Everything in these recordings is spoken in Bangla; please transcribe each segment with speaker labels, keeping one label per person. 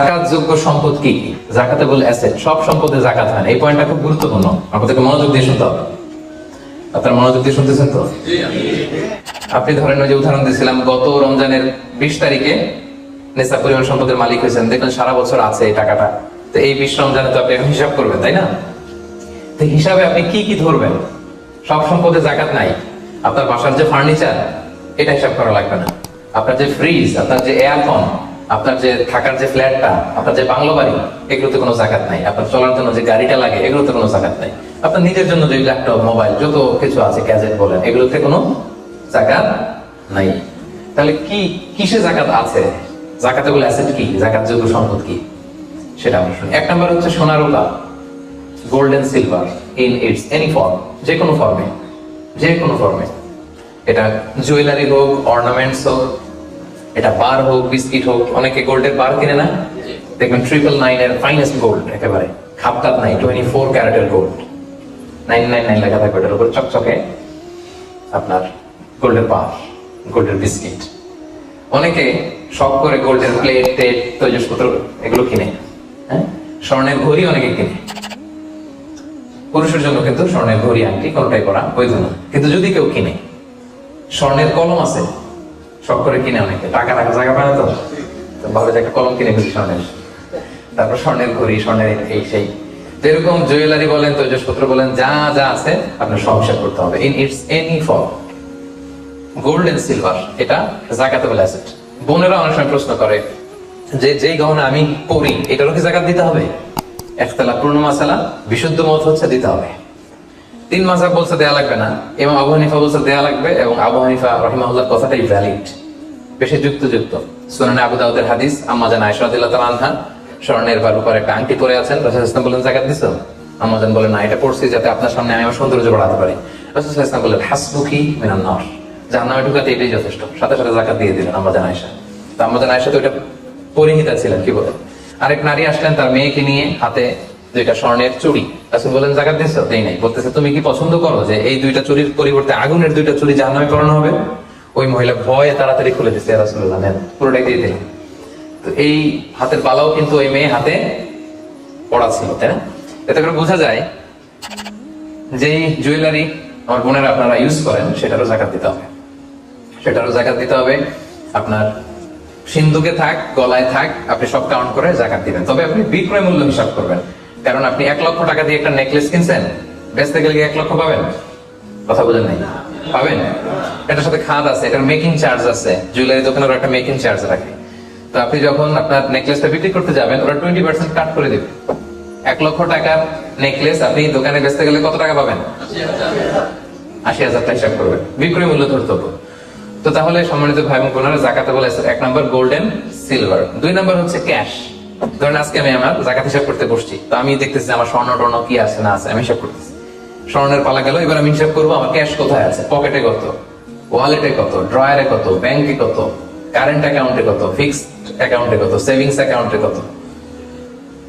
Speaker 1: জাকাত যোগ্য সম্পদ কি কি? জাকাতেবল অ্যাসেট সব সম্পদে জাকাত হয় না। এই পয়েন্টটা খুব গুরুত্বপূর্ণ। আপনাদেরকে মনোযোগ দিয়ে শুনতে হবে। আপনার মনোযোগ দিয়ে শুনতেছেন তো? আপনি ধরেন ওই যে উদাহরণ দিয়েছিলাম, গত রমজানের বিশ তারিখে নেশা পরিমাণ সম্পদের মালিক হয়েছেন। দেখলেন সারা বছর আছে এই টাকাটা। তো এই বিশ রমজানে তো আপনি এখন হিসাব করবেন, তাই না? তো হিসাবে আপনি কি কি ধরবেন? সব সম্পদে জাকাত নাই। আপনার বাসার যে ফার্নিচার এটা হিসাব করা লাগবে না। আপনার যে ফ্রিজ আপনার যে এয়ারফোন আপনার যে থাকার যে ফ্ল্যাটটা, আপনার যে বাংলো বাড়ি, এগুলোতে কোনো জাকাত নাই। আপনার চলার জন্য যে গাড়িটা লাগে, এগুলোতে কোনো জাকাত নাই। আপনার নিজের জন্য যে ল্যাপটপ মোবাইল যত কিছু আছে গ্যাজেট বলেন, এগুলোতে কোনো জাকাত নাই। তাহলে কি, কিসে জাকাত আছে? জাকাতে বলে অ্যাসেট কি? জাকাত যোগ্য সম্পদ কি? সেটা আমরা শুনি। এক নম্বর হচ্ছে সোনা রূপা gold and silver in its any form যে কোনো ফর্মে যে কোনো ফর্মে এটা জুয়েলারি হোক অর্নামেন্টস হোক এটা বার হোক বিস্কিট হোক, অনেকে গোল্ডের বার কিনে না? দেখবেন ট্রিপল নাইন এর ফাইনেস্ট গোল্ড একেবারে। খাপকাত নাই টোয়েন্টি ফোর ক্যারেটের গোল্ড নাইন নাইন নাইন লেখা থাকবে এটার উপর, চকচকে আপনার গোল্ডের বার গোল্ডের বিস্কিট অনেকে শখ করে গোল্ডের প্লেট টেট তৈজসপত্র এগুলো কিনে। হ্যাঁ? স্বর্ণের ঘড়ি অনেকে কিনে। পুরুষের জন্য কিন্তু স্বর্ণের ঘড়ি, আংটি, কোনটাই করা বৈধ না। কিন্তু যদি কেউ কিনে, স্বর্ণের কলম আছে শখ করে কিনে অনেকে টাকা রাখা জায়গা পায় না তো। ভাবে যে একটা কলম কিনে ফেলি স্বর্ণের। তারপর স্বর্ণের ঘড়ি, স্বর্ণের এই সেই। যেরকম জুয়েলারি বলেন, তৈজসপত্র বলেন, যা যা আছে আপনার হিসাব করতে হবে। In its any form gold and silver এটা জাকাতেবল অ্যাসেট বোনেরা অনেক সময় প্রশ্ন করে, যে যেই গহনা আমি পরি, এটারও কি জাকাত দিতে হবে? একতলা পূর্ণ মাসালা, বিশুদ্ধ মত হচ্ছে দিতে হবে। তিন মাসাব বলছে দেয়া লাগবে না। এবং আবু হানিফা বলছে দেয়া লাগবে এবং আবু হানিফা রহিমাহুল্লাহ কথাটাই ভ্যালিড বেশি যুক্ত যুক্ত সুনানে আবু দাউদের হাদিস, আম্মা জান আয়েশা রাদিয়াল্লাহু তাআলা আনহা স্বর্ণের বা রূপার একটা আংটি পরে আছেন। রাসূল ইসলাম বলেন, জাকাত দিছো? আম্মা জান বলেন, না, এটা পড়ছি যাতে আপনার সামনে আমি আমার সৌন্দর্য বাড়াতে পারি। রাসূল ইসলাম বলেন, হাসবুকি মিনান নার। জাহান্নামে ঢুকাতে এটাই যথেষ্ট। সাথে সাথে জাকাত দিয়ে দিলেন আম্মা জান আয়েশা। তো আম্মা জান আয়েশা তো এটা পরিহিতা ছিলেন, কি বলে? আরেক নারী আসলেন তার মেয়েকে নিয়ে, হাতে দুইটা স্বর্ণের চুরি রাসূল বলেন, জাকাত দিছো দেই নাই। বলতেছে, তুমি কি পছন্দ করো যে এই দুইটা চুরির পরিবর্তে আগুনের দুইটা চুরি জাহান্নামে পড়ানো হবে? ওই মহিলা ভয়ে তাড়াতাড়ি খুলে দিচ্ছে রাসূলুল্লাহ, নেন। পুরোটাই দিয়ে দিলেন তো এই হাতের পালাও কিন্তু ওই মেয়ে হাতে পড়া ছিল তাই না? এতে করে বোঝা যায় যেই জুয়েলারি আমার বোনেরা আপনারা ইউজ করেন, সেটারও জাকাত দিতে হবে। সেটারও জাকাত দিতে হবে। আপনার সিন্ধুকে থাক, গলায় থাক, আপনি সব কাউন্ট করে জাকাত দিবেন। তবে আপনি বিক্রয় মূল্য হিসাব করবেন। কারণ আপনি এক লক্ষ টাকা দিয়ে একটা নেকলেস কিনছেন, বেচতে গেলে এক লক্ষ পাবেন? কথা বোঝেন নাই? পাবেন? এটার সাথে খাদ আছে, এটার মেকিং চার্জ আছে। জুয়েলারি দোকানের একটা মেকিং চার্জ রাখে। তো আপনি যখন আপনার নেকলেসটা বিক্রি করতে যাবেন, ওরা টোয়েন্টি পার্সেন্ট কাট করে দেবে। এক লক্ষ টাকার নেকলেস আপনি দোকানে বেচতে গেলে কত টাকা পাবেন? আশি হাজার টাকা হিসাব করবেন। বিক্রয় মূল্য ধরতে হবে। তো তাহলে সম্মানিত ভাই বোনেরা, জাকাতে বলে এক নম্বর গোল্ডেন সিলভার দুই নম্বর হচ্ছে ক্যাশ ধরেন আজকে আমি আমার জাকাত হিসাব করতে বসছি, তো আমি দেখতেছি আমার স্বর্ণ টর্ণ কি আছে না আছে, আমি হিসাব করতেছি। স্বর্ণের পালা গেল, এবার আমি হিসাব করব আমার ক্যাশ কোথায় আছে পকেটে কত ওয়ালেটে কত ড্রয়ারে কত ব্যাংকে কত কারেন্ট অ্যাকাউন্টে কত ফিক্সড অ্যাকাউন্টে কত সেভিংস অ্যাকাউন্টে কত।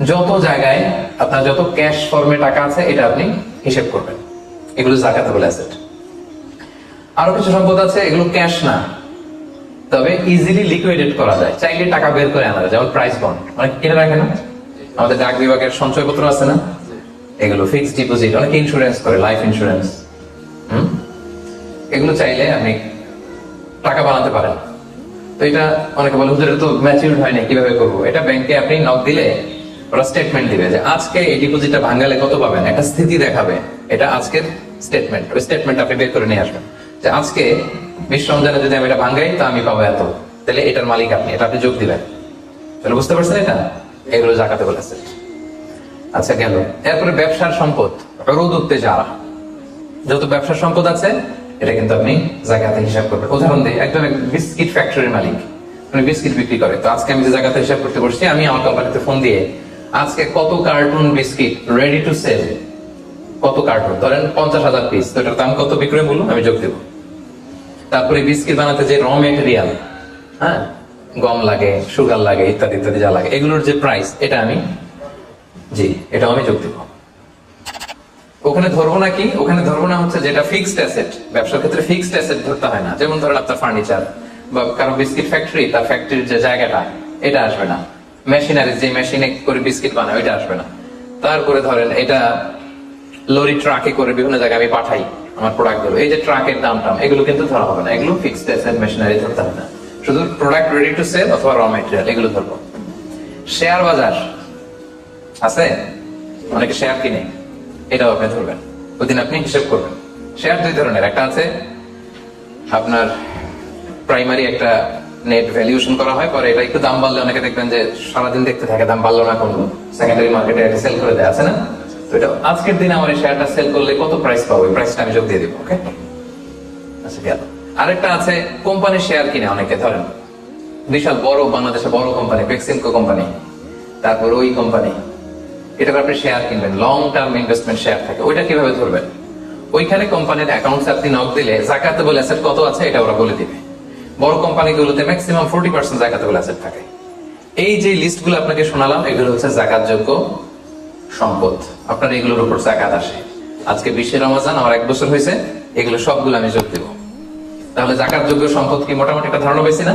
Speaker 1: যত জায়গায় আপনার যত ক্যাশ ফর্মে টাকা আছে, এটা আপনি হিসেব করবেন। এগুলো জাকাতেবল অ্যাসেট আরও কিছু সম্পদ আছে, এগুলো ক্যাশ না। তবে ইজিলি লিকুইডেট করা যায়। চাইলে টাকা বের করে আনা যায়, যেমন প্রাইস বন্ড অনেক কিনে রাখে না? আমাদের ডাক বিভাগের সঞ্চয়পত্র আছে না? এগুলো ফিক্সড ডিপোজিট অনেকে ইন্স্যুরেন্স করে লাইফ ইন্স্যুরেন্স এগুলো চাইলে আপনি টাকা বানাতে পারেন। তো এটা অনেকে বলে, হুজুর তো ম্যাচিউর হয় না কীভাবে করব? এটা ব্যাংকে আপনি নক দিলে ওরা স্টেটমেন্ট দিবে যে, আজকে এই ডিপোজিটটা ভাঙালে কত পাবেন? একটা স্থিতি দেখাবে, এটা আজকের স্টেটমেন্ট ওই স্টেটমেন্ট আপনি বের করে নিয়ে আসবেন। যে আজকে বিশ্ব রমজানে যদি আমি এটা ভাঙাই তো আমি পাবো এত। তাহলে এটার মালিক আপনি, এটা আপনি যোগ দিবেন। তাহলে বুঝতে পারছেন এটা? এগুলো জাকাতে বলেছে। আচ্ছা গেল। এরপরে ব্যবসার সম্পদ, রোদ উঠতে যারা যত ব্যবসার সম্পদ আছে, এটা কিন্তু আপনি জায়গাতে হিসাব করবেন। উদাহরণ দিই, একজন বিস্কিট ফ্যাক্টরির মালিক। উনি বিস্কিট বিক্রি করে। তো আজকে আমি যে জায়গাতে হিসাব করতে বসছি, আমি আমার কোম্পানিতে ফোন দিয়ে, আজকে কত carton biscuit ready to sell কত কার্টুন ধরেন পঞ্চাশ হাজার পিস তো এটার দাম কত বিক্রয় মূল্য? আমি যোগ দেবো। তারপরে বিস্কিট বানাতে যে র মেটেরিয়াল হ্যাঁ? গম লাগে সুগার লাগে, ইত্যাদি ইত্যাদি যা লাগে, এগুলোর যে প্রাইস এটা আমি, জি এটা আমি যোগ দেবো। ওখানে ধরবো না কি? ওখানে ধরবো না হচ্ছে যেটা ফিক্সড অ্যাসেট ব্যবসার ক্ষেত্রে ফিক্সড অ্যাসেট ধরতে হয় না। যেমন ধরেন আপনার ফার্নিচার বা কারও বিস্কিট ফ্যাক্টরি তার ফ্যাক্টরির যে জায়গাটা, এটা আসবে না। মেশিনারি যে মেশিনে করে বিস্কিট বানায়, ওইটা আসবে না। তারপরে ধরেন এটা লরি ট্রাকে করে বিভিন্ন জায়গায় আমি পাঠাই। আমার প্রোডাক্টগুলো এই যে ট্রাকের দাম টাম এগুলো কিন্তু ধরা হবে না। এগুলো ফিক্সড অ্যাসেট মেশিনারি ধরতে হবে না। শুধু প্রোডাক্ট রেডি টু সেল অথবা র মেটেরিয়াল এগুলো ধরবো। শেয়ার বাজার আছে? অনেকে শেয়ার কিনে। এটাও আপনি ধরবেন। ওদিন আপনি হিসেব করবেন। শেয়ার দুই ধরনের। একটা আছে আপনার প্রাইমারি একটা নেট ভ্যালুয়েশন করা হয়। পরে এটা একটু দাম বাড়লে অনেকে দেখবেন যে সারাদিন দেখতে থাকে দাম বাড়লো না কমলো। সেকেন্ডারি মার্কেটে সেল করে দেয়। আছে না? এটা আজকের আমার এই শেয়ারটা সেল করলে কত প্রাইস পাবো? এই প্রাইসটা আমি যোগ দিয়ে দিব ওকে আচ্ছা গেল। আরেকটা আছে শেয়ার কিনে অনেকে, ধরেন বিশাল বড় বাংলাদেশে বড় কোম্পানি পেক্সিমকো কোম্পানি, তারপর ওই কোম্পানি এটা আপনি শেয়ার কিনবেন লং টার্ম ইনভেস্টমেন্ট শেয়ার থাকে, ওইটা কীভাবে ধরবেন? ওইখানে কোম্পানির অ্যাকাউন্টস আপনি নক দিলে জাকাতেবল অ্যাসেট কত আছে, এটা ওরা বলে দিবে। বড় কোম্পানিগুলোতে ম্যাক্সিমাম ফোর্টি পার্সেন্ট জাকাতেবল অ্যাসেট থাকে। এই যে লিস্টগুলো আপনাকে শোনালাম, এগুলো হচ্ছে জাকাতযোগ্য। সম্পদ। আপনার এগুলোর উপর জাকাত আসে। আজকে বিশ্বে রমাজান, আমার এক বছর হয়েছে, এগুলো সবগুলো আমি যোগ দেব। তাহলে জাকাত যোগ্য সম্পদ কি মোটামুটি একটা ধারণা পেয়েছি না?